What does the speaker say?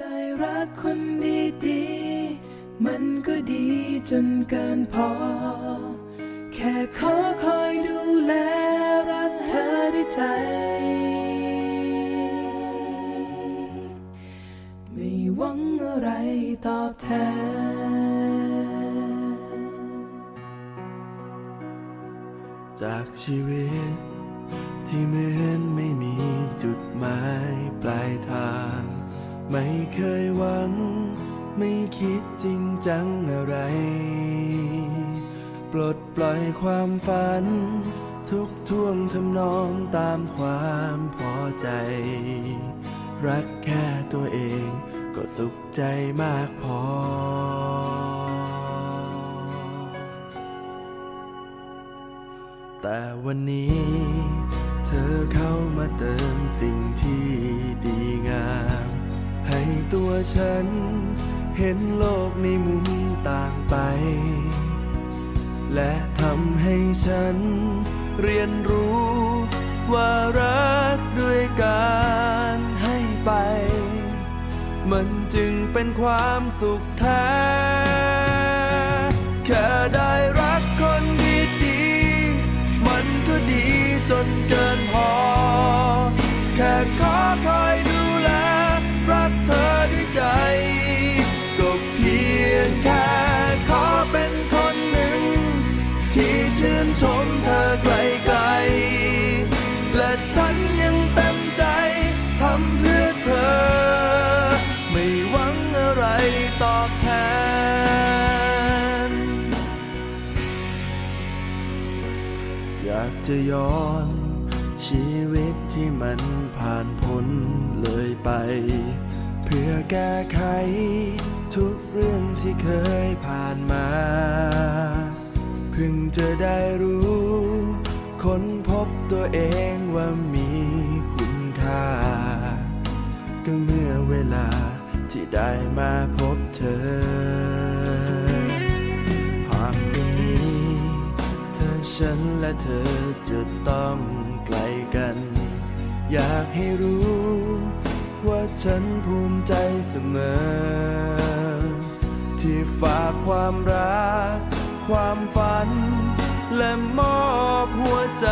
ได้รักคนดีๆ มันก็ดีจนเกินพอ แค่ขอคอยดูแลรักเธอด้วยใจ ไม่หวังอะไรตอบแทน จากชีวิตที่เหมือนไม่มีจุดหมายปลายทาง ไม่เคยหวัง ไม่คิดจริงจังอะไร ปลดปล่อยความฝัน ทุกท่วงทำนองตามความพอใจ รักแค่ตัวเองก็สุขใจมากพอ แต่วันนี้ เธอเข้ามาเติมสิ่งที่ ตัวฉัน เห็นโลกในมุมต่างไป และทำให้ฉัน เรียนรู้ว่ารักด้วยการให้ไป มันจึงเป็นความสุขแท้แค่ได้ ตอบแทน อยากจะย้อน ชีวิตที่มันผ่านพ้นเลยไป เพื่อแก้ไข ทุกเรื่องที่เคยผ่านมา เพิ่งจะได้รู้ค้นพบตัวเองว่ามีคุณค่า ก็เมื่อเวลาที่ได้มาพบ ธอหากวันนี้เธอฉันและเธอจะต้องไกลกัน อยากให้รู้ ว่าฉันภูมิใจเสมอ ที่ฝากความรัก ความฝัน และมอบหัวใจ